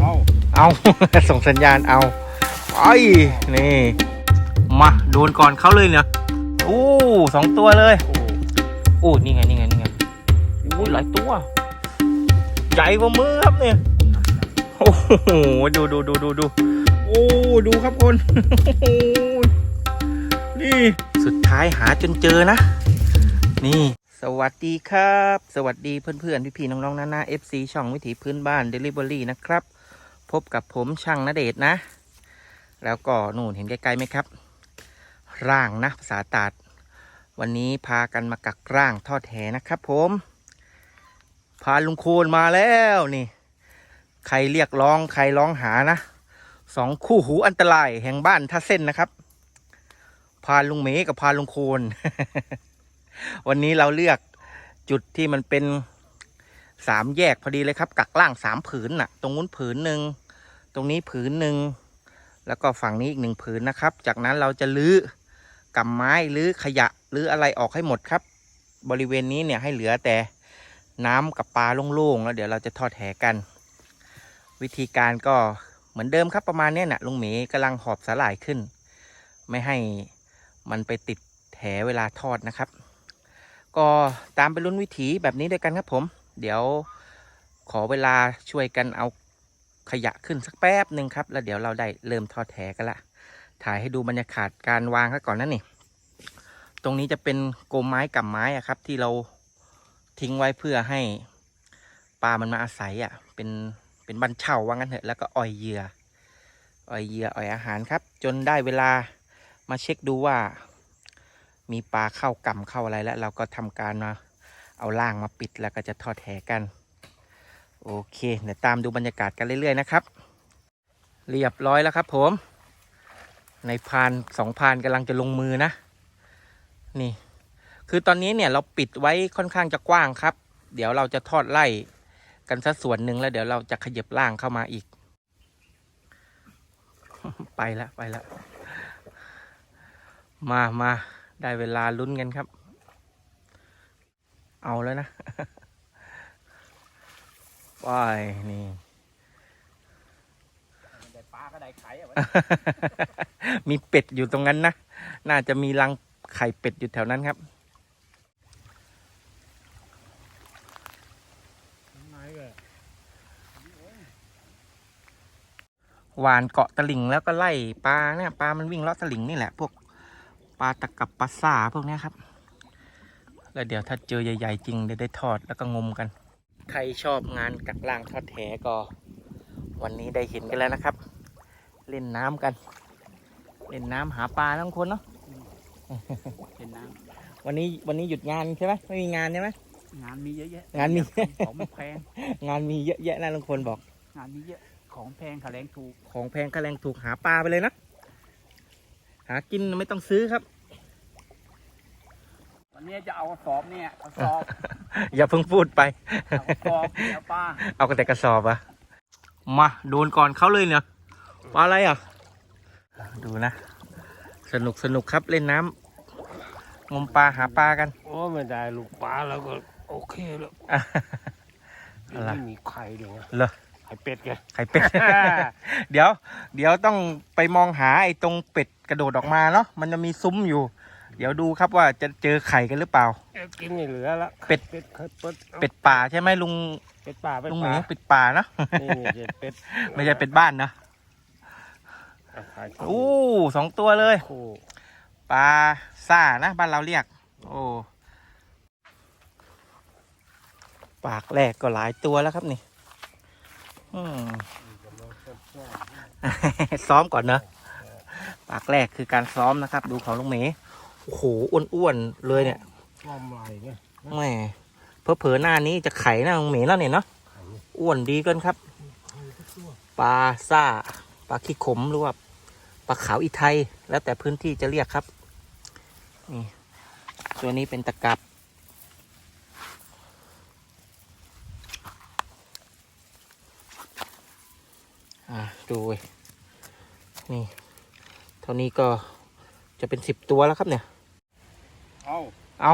เอาเอาส่งสัญญาณเอาไอ้นี่ มาโดนก่อนเขาเลยเนี่ยโอ้สองตัวเลยโอ้นี่ไงนี่ไงนี่ไงโอ้หลายตัว ใหญ่กว่ามือครับเนี่ยโอ้โหดูดูดูดูดูโอ้ดูครับคนนี่สุดท้ายหาจนเจอนะ นี่ สวัสดีครับ สวัสดีเพื่อนๆ พี่ๆ น้องๆนานาเอฟซีช่องวิถีพื้นบ้าน Delivery นะครับ พบกับผมช่างนเดชน์นะแล้วก็นู่นเห็นไกลๆไหมครับ ร่างนะภาษาตาด วันนี้พากันมากักร่างทอดแหนะครับผม พาลุงโคนมาแล้วนี่ ใครเรียกร้องใครร้องหานะสองคู่หูอันตรายแห่งบ้านท่าเส้นนะครับ พาลุงเมกับพาลุงโคน วันนี้เราเลือกจุดที่มันเป็นสามแยกพอดีเลยครับ กักล่างสามผืนน่ะ ตรงนู้นผืนหนึ่งตรงนี้ผืนหนึ่งแล้วก็ฝั่งนี้อีกหนึ่งผืนนะครับ จากนั้นเราจะลื้อกำไม้หรือขยะหรืออะไรออกให้หมดครับ บริเวณนี้เนี่ยให้เหลือแต่น้ำกับปลาโล่งๆแล้วเดี๋ยวเราจะทอดแหกัน วิธีการก็เหมือนเดิมครับประมาณนี้นะลุงหมีกำลังหอบสาหร่ายขึ้น ไม่ให้มันไปติดแหเวลาทอดนะครับ ก็ตามไปลุ้นวิถีแบบนี้ด้วยกันครับผม เดี๋ยวขอเวลาช่วยกันเอาขยะขึ้นสักแป๊บหนึ่งครับ แล้วเดี๋ยวเราได้เริ่มทอดแหกันละ ถ่ายให้ดูบรรยากาศการวางซะก่อนนะนี่ ตรงนี้จะเป็นโกมไม้กับไม้อะครับ ที่เราทิ้งไว้เพื่อให้ปลามันมาอาศัยอะ เป็นเป็นบันเช่าว่างั้นเถอะ แล้วก็อ่อยเหยื่ออ่อยเหยื่ออ่อยอาหารครับ จนได้เวลามาเช็คดูว่า มีปลาเข้ากำเข้าอะไรแล้ว เราก็ทำการมาเอาล่างมาปิดแล้วก็จะทอดแหกัน โอเคเดี๋ยวตามดูบรรยากาศกันเรื่อยๆนะครับ เรียบร้อยแล้วครับ ผม ในพานสองพานกำลังจะลงมือนะ นี่ คือตอนนี้เนี่ยเราปิดไว้ค่อนข้างจะกว้างครับ เดี๋ยวเราจะทอดไล่กันสักส่วนหนึ่งแล้วเดี๋ยวเราจะขยับล่างเข้ามาอีก ไปล้วไปล้วมามา ได้เวลาลุ้นกันครับ เอาแล้วนะไปนี่ได้ปลาก็ได้ไข่อะวะมีเป็ดอยู่ตรงนั้นนะ น่าจะมีรังไข่เป็ดอยู่แถวนั้นครับไหนก็หวานเกาะตลิ่งแล้วก็ไล่ปลาเนี่ยปลามันวิ่งเลาะตลิ่งนี่แหละพวก ปลาตะกับปลาซ่าพวกเนี้ยครับ แล้วเดี๋ยวถ้าเจอใหญ่ๆจริงเดี๋ยวได้ทอดแล้วก็งมกัน ใครชอบงานกักล่างทอดแหก็ วันนี้ได้เห็นกันแล้วนะครับ เล่นน้ำกัน เล่นน้ำหาปลาทั้งคนเนาะเป็นน้วันนี้วันนี้หยุดงานใช่ไหมไม่มีงานใช่ไหมำงานมีเยอะแยะ งานมีของมันแพง งานมีเยอะแยะนะลุงพลบอก งานมีเยอะของแพงค่าแรงถูก ของแพงกระแรงถูกหาปลาไปเลยนะ หากินไม่ต้องซื้อครับ วันนี้จะเอากระสอบเนี่ยกระสอบอย่าเพิ่งพูดไป เอากระสอบเดี๋ยวปลาเอาแต่กระสอบอะมาโดนก่อนเขาเลยเนี่ยปลาอะไรอะ ดูนะ สนุกสนุกครับเล่นน้ำงมปลาหาปลากัน โอ้ไม่ได้ลูกปลาแล้วก็โอเคแล้ว อะไร ไม่มีไข่เลยนะเหรอ ไข่เป็ดไงไข่เป็ด เดี๋ยว เดี๋ยวต้องไปมองหาไอ้ตรงเป็ดกระโดดออกมาเนาะ มันจะมีซุ้มอยู่ เดี๋ยวดูครับว่าจะเจอไข่กันหรือเปล่าเอ้ยกินไม่เหลือละเป็ด เป็ดไข่เป็ดเป็ดป่าใช่ไหมลุง เป็ดป่าเป็ดลุงหมีป่าเป็ดป่าเนาะ นี่นี่เป็ดเป็ดไม่ใช่เป็ดบ้านนะอะไข่โอ้สองตัวเลยโอ้ปลาซ่านะบ้านเราเรียก โอ้ ปากแรกก็หลายตัวแล้วครับนี่อืม ซ้อมก่อนเนอะปากแรกคือการซ้อมนะครับ ดูของลุงเมย์โอ้โหอ้วนๆเลยเนี่ยป้อมไหลไงแหมเพอๆหน้านี้จะไข่หน้าลุงเมย์แล้วเนี่ยเนาะอ้วนดีเกินครับปลาซ่าปลาขี้ขมหรือว่าปลาขาวอีไทย แล้วแต่พื้นที่จะเรียกครับนี่ตัวนี้เป็นตะกับ อะดูเว้ยนี่ เท่านี้ก็จะเป็นสิบตัวแล้วครับเนี่ย เอา เอา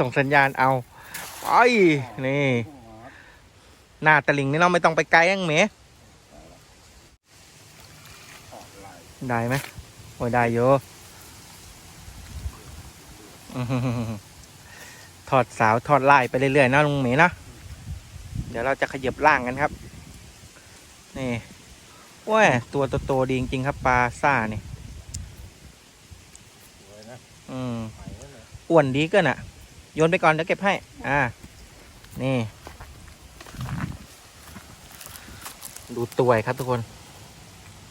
ส่งสัญญาณเอาไปนี่ หน้าตะลิงนี่เราไม่ต้องไปไกลยังเมได้ไหมโอ้ยได้โยถอดสาวถอดลายไปเรื่อยๆนะลุงเมนะ เดี๋ยวเราจะขยับล่างกันครับ นี่ ว้ยตัวโตๆดีจริงๆครับปลาซ่านี่สวยนะอืมใหม่แล้วเนี่ยอ้วนดีเกินอะ โยนไปก่อนเดี๋ยวเก็บให้ อ่า นี่ ดูตัวไอ้ครับทุกคน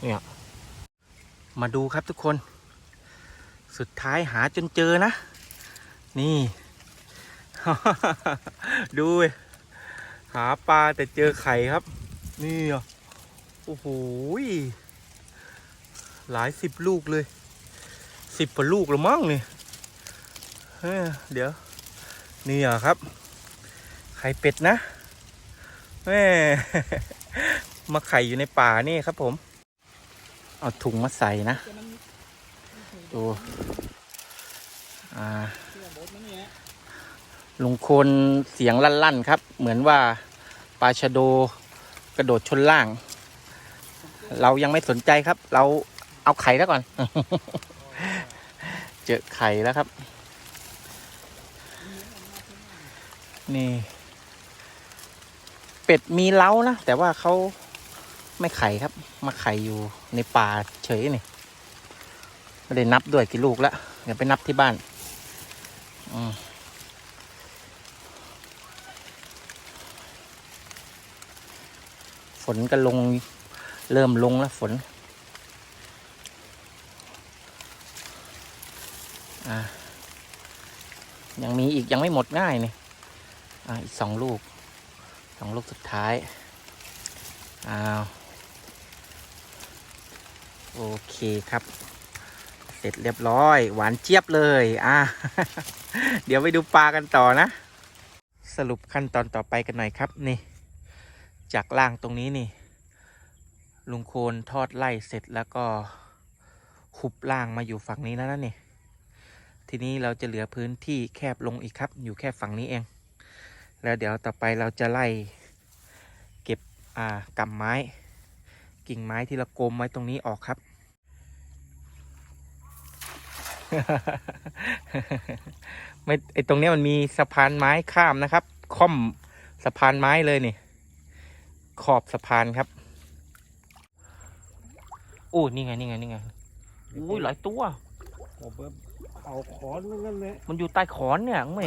เนี่ย มาดูครับทุกคน สุดท้ายหาจนเจอนะ นี่ ดูเว้ยหาปลาแต่เจอไข่ครับ นี่อะ โอ้โหหลายสิบลูกเลยสิบกว่าลูกล้วมั้งนี่เอ้อเดี๋ยว นี่อะครับ ไข่เป็ดนะแม่มาไข่อยู่ในป่านี่ครับผม เอาถุงมาใส่นะดูลุงโคนเสียงลั่น ๆ ครับ เหมือนว่าปลาชะโดกระโดดชนล่าง เรายังไม่สนใจครับ เราเอาไข่แล้วก่อน เจอไข่แล้วครับ นี่ เป็ดมีเล้านะ แต่ว่าเขาไม่ไข่ครับ มาไข่อยู่ในป่าเฉยนี่ไม่ได้นับด้วยกี่ลูกแล้วเดี๋ยวไปนับที่บ้านอืมฝนก็ลง เริ่มลงแล้วฝน ยังมีอีกยังไม่หมดง่ายนี่ออีกสองลูกสองลูกสุดท้าย อ้าว โอเคครับ เสร็จเรียบร้อย หวานเจี๊ยบเลย อ่า เดี๋ยวไปดูปลากันต่อนะ สรุปขั้นตอนต่อไปกันหน่อยครับนี่ จากล่างตรงนี้นี่ ลุงโคนทอดไล่เสร็จแล้วก็หุบล่างมาอยู่ฝั่งนี้แล้วนะนี่ ทีนี้เราจะเหลือพื้นที่แคบลงอีกครับ อยู่แค่ฝั่งนี้เอง แล้วเดี๋ยวต่อไปเราจะไล่เก็บอ่ากำไม้ กิ่งไม้ที่เราโกมไว้ตรงนี้ออกครับ ไม่ไอตรงนี้มันมีสะพานไม้ข้ามนะครับ ค่อมสะพานไม้เลยนี่ ขอบสะพานครับ โอ้นี่ไงนี่ไงนี่ไงอุ้ยหลายตัว ผมแบบเอาขอนเหมือนกันเลยมันอยู่ใต้ขอนเนี่ยแหม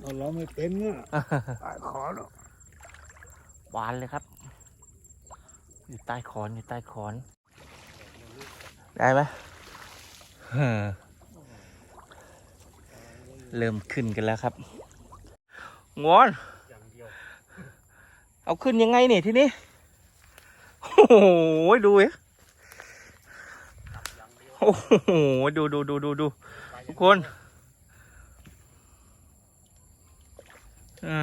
เอาเราไม่เป็นเนี่ยตายขอนหรอกหวานเลยครับ อยู่ใต้ขอนอยู่ใต้ขอน ได้ไหมเฮ้อเริ่มขึ้นกันแล้วครับงอนอย่างเดียวเอาขึ้นยังไงเนี่ยทีนี้ โอ้โหดูเอ๊ะโอ้โห ดูดูดูดูดูทุกคนอ่า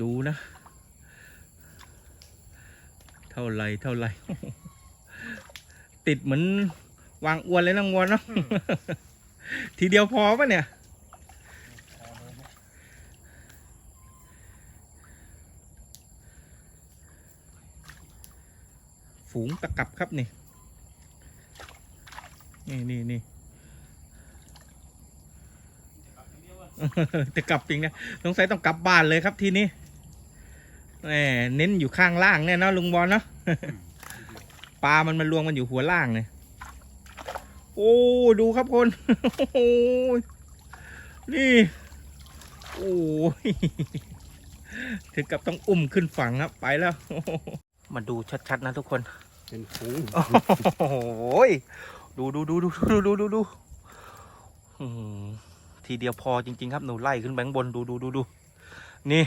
ดูนะ เท่าไรเท่าไร ติดเหมือนวางอวนเลยนะงวนเนาะทีเดียวพอปะเนี่ย งตะกับครับนี่ นี่นี่นี่จะกลับจริงนะสงสัยต้องกลับบ้านเลยครับทีนี้แหมเน้นอยู่ข้างล่างเนี่ยเนาะลุงบอลเนาะปลามันมารวมกันอยู่หัวล่างเนี่ยโอ้ดูครับคนโอ้ยนี่โอ้ยถึงกับต้องอุ้มขึ้นฝั่งครับไปแล้ว มาดูชัดๆนะทุกคน เป็นฝูงโอ้โหยดูดูดูดูดูดูดูดูอื้อหือทีเดียวพอจริง ๆ ครับหนูไล่ขึ้นแบงบนดูดูดูดูนี่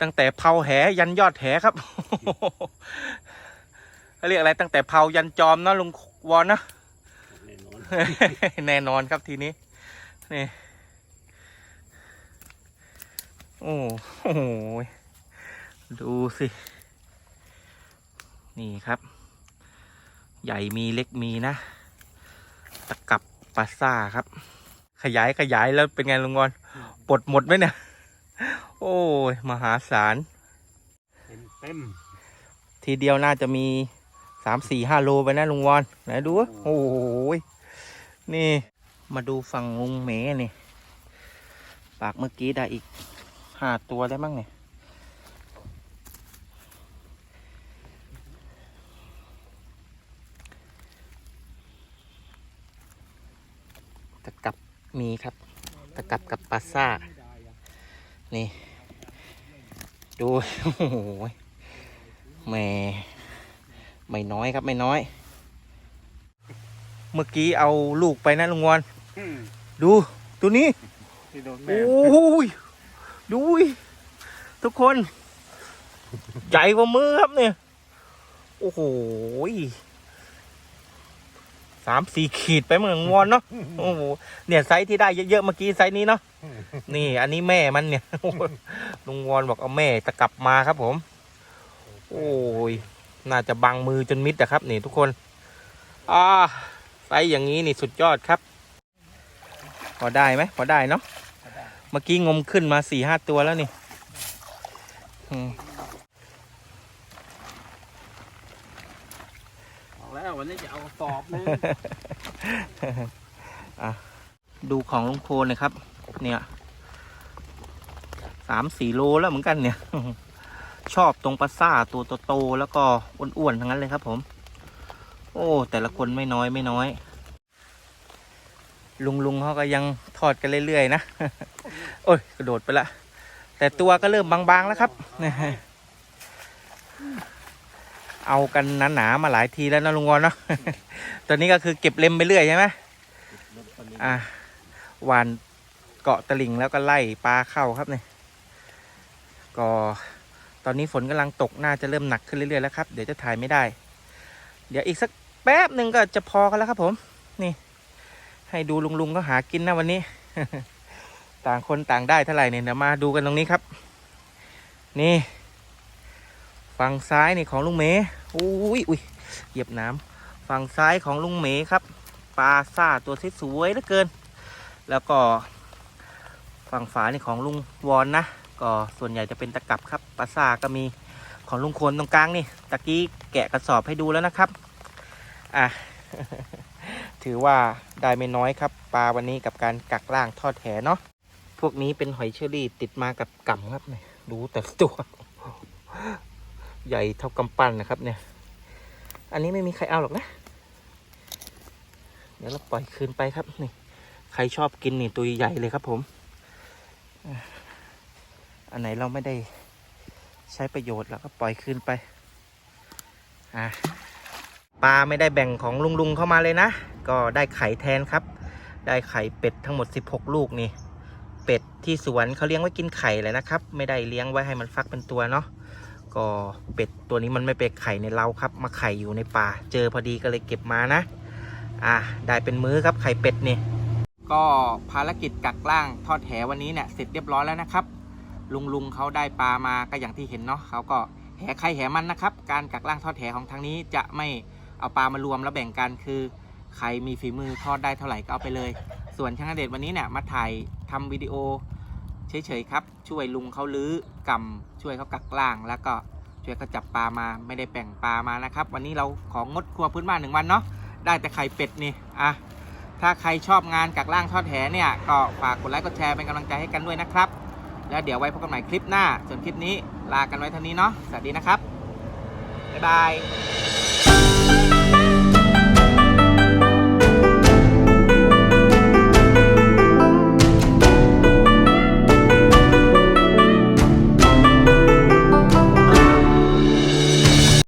ตั้งแต่เผาแหยันยอดแหครับเขาเรียกอะไรตั้งแต่เผายันจอมเนอะลุงวอนนะแน่นอนแน่นอนครับทีนี้นี่โอ้โหดูสิ นี่ครับ ใหญ่มีเล็กมีนะ ตะกับปลาซ่าครับ ขยายขยายแล้วเป็นไงลุงกรปลดหมดไหมเนี่ย โอ้อ้ยมหาศาลเต็มเต็มทีเดียวน่าจะมีสามสี่ห้าโลไปนะลุงวอนไหนดูวะโอ้โหยนี่มาดูฝั่งลุงเหมนี่ ปากเมื่อกี้ได้อีกห้าตัวได้มั้งเนี่ย ตะกับ มีครับ ตะกับกับปลาซ่า นี่ ดู โอ้โหยแหม่ไม่น้อยครับไม่น้อย เมื่อกี้เอาลูกไปนะลุงวอนอืมดู ตัวนี้ที่โดนโอแม่้ยดูดิทุกคน ใหญ่กว่ามือครับเนี่ย โอ้โหย สามสี่ขีดไปเหมือนงอนเนาะโอ้โหเนี่ยไซส์ที่ได้เยอะๆเมื่อกี้ไซส์นี้เนาะนี่ อันนี้แม่มันเนี่ยโอ้โหลุงวอนบอกเอาแม่ตะกลับมาครับผม โอ้ยน่าจะบังมือจนมิดอะครับ นี่ทุกคนอ่าไซส์อย่างนี้นี่สุดยอดครับพอได้ไหมพอได้เนาะเมื่อกี้งมขึ้นมาสี่ห้าตัวแล้วนี่อืม บอกแล้ววันนี้ จะเอาสอบนึงดูของลุงโคนอยครับ เนี่ยสามสี่โลแล้วเหมือนกันเนี่ย ชอบตรงปลาซ่าตัวโตๆแล้วก็อ้วนๆทั้งนั้นเลยครับ ผม โอ้ แต่ละคนไม่น้อยไม่น้อย ลุงลุงๆเขาก็ยังทอดกันเรื่อยๆนะโอ้ยกระโดดไปละ แต่ตัวก็เริ่มบางๆแล้วครับ เอากันหนาๆมาหลายทีแล้วนะลุงวอนเนาะ ตอนนี้ก็คือเก็บเล็มไปเรื่อยใช่ไหมอะหวานเกาะตลิ่งแล้วก็ไล่ปลาเข้าครับเนี่ย ก็ตอนนี้ฝนกำลังตกน่าจะเริ่มหนักขึ้นเรื่อยๆแล้วครับ เดี๋ยวจะถ่ายไม่ได้ เดี๋ยวอีกสักแป๊บหนึ่งก็จะพอกันแล้วครับ ผม นี่ ให้ดูลุงๆก็หากินนะวันนี้ ต่างคนต่างได้เท่าไหร่เนี่ยเดี๋ยวมาดูกันตรงนี้ครับ นี่ ฝั่งซ้ายนี่ของลุงเมย์ อุ้ยอุ้ยเหยียบน้ำฝั่งซ้ายของลุงเมยครับ ปลาซ่าตัวสวยเหลือเกิน แล้วก็ ฝั่งฝานี่ของลุงวอนนะ ก็ส่วนใหญ่จะเป็นตะกับครับ ปลาซ่าก็มีของลุงโคนตรงกลางนี่ ตะกี้แกะกระสอบให้ดูแล้วนะครับ อะ ถือว่าได้ไม่น้อยครับ ปลาวันนี้กับการกักล่างทอดแหเนาะ พวกนี้เป็นหอยเชอรี่ติดมากับกำครับเนี่ยดูแต่ตัว ใหญ่เท่ากำปั้นนะครับเนี่ย อันนี้ไม่มีใครเอาหรอกนะ เดี๋ยวเราปล่อยคืนไปครับนี่ ใครชอบกินนี่ตัวใหญ่เลยครับผม อันไหนเราไม่ได้ใช้ประโยชน์เราก็ปล่อยคืนไป อะปลาไม่ได้แบ่งของลุงลุงๆเข้ามาเลยนะ ก็ได้ไข่แทนครับ ได้ไข่เป็ดทั้งหมด 16 ลูกนี่ เป็ดที่สวนเขาเลี้ยงไว้กินไข่เลยนะครับ ไม่ได้เลี้ยงไว้ให้มันฟักเป็นตัวเนาะ ก็เป็ดตัวนี้มันไม่ไปไข่ในเล้าครับ มาไข่อยู่ในป่า เจอพอดีก็เลยเก็บมานะ อะได้เป็นมื้อครับไข่เป็ดนี่ก็ภารกิจกักล่างทอดแหวันนี้เนี่ยเสร็จเรียบร้อยแล้วนะครับ ลุงลุงเขาได้ปลามาก็อย่างที่เห็นเนาะเขาก็แหใครแหมันนะครับ การกักล่างทอดแหของทางนี้จะไม่เอาปลามารวมแล้วแบ่งกันคือใครมีฝีมือทอดได้เท่าไหร่ก็เอาไปเลย ส่วนช่างเดชวันนี้เนี่ยมาถ่ายทำวิดีโอ เฉยๆครับ ช่วยลุงเขาลื้อกำช่วยเขากักล่าง แล้วก็ช่วยเขาจับปลามาไม่ได้แบ่งปลามานะครับ วันนี้เราของงดครัวพื้นบ้านหนึ่งวันเนาะได้แต่ไข่เป็ดนี่อะถ้าใครชอบงานกักล่างทอดแหเนี่ยก็ฝากกดไลค์กดแชร์เป็นกำลังใจให้กันด้วยนะครับ แล้วเดี๋ยวไว้พบกันใหม่คลิปหน้า ส่วนคลิปนี้ลากันไว้เท่านี้เนาะสวัสดีนะครับบ๊ายบาย